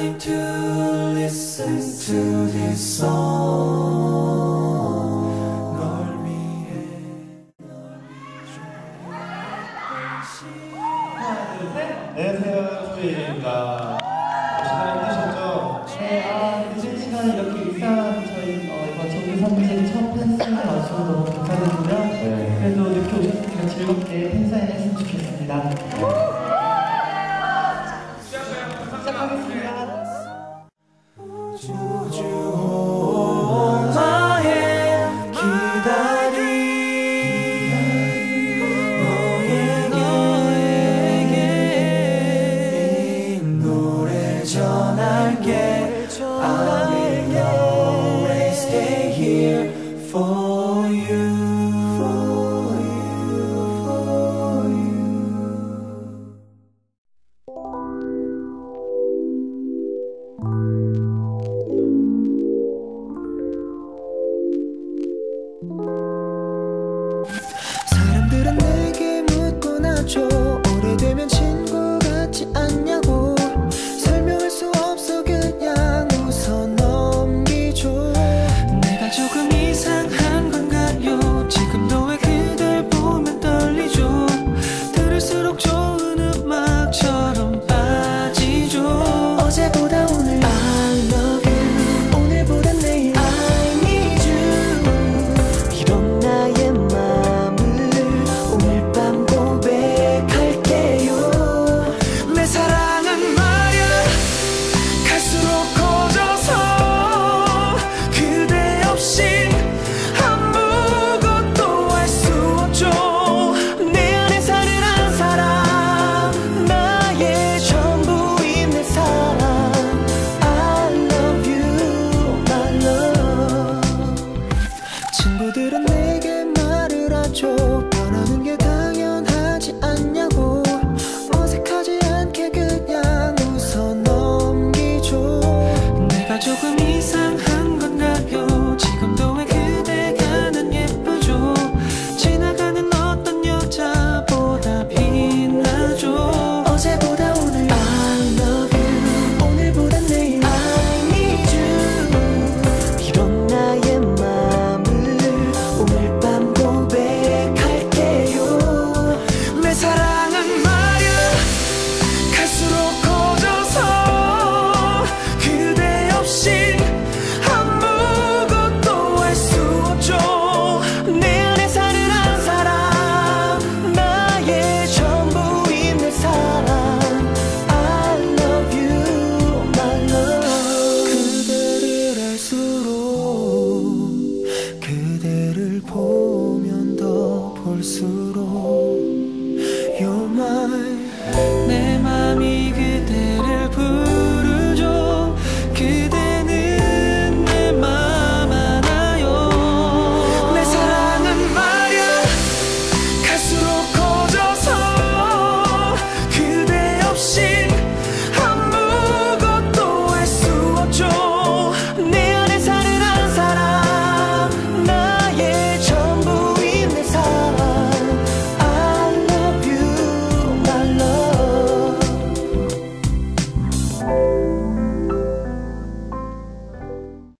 time to listen to this song 널 위해 안녕하세요, 소희입니다. 시간이 되셨죠? 네, 아, 늦은 시간에 이렇게 인사한 저희 어, 이번 정규 3부제 첫 팬사인회 와주셔서 너무 감사드리고요. 네. 그래도 이렇게 오셨으니까 즐겁게 팬사인회 했으면 좋겠습니다. 시작하겠습니다. 줘. 그대를 보면 더 볼수록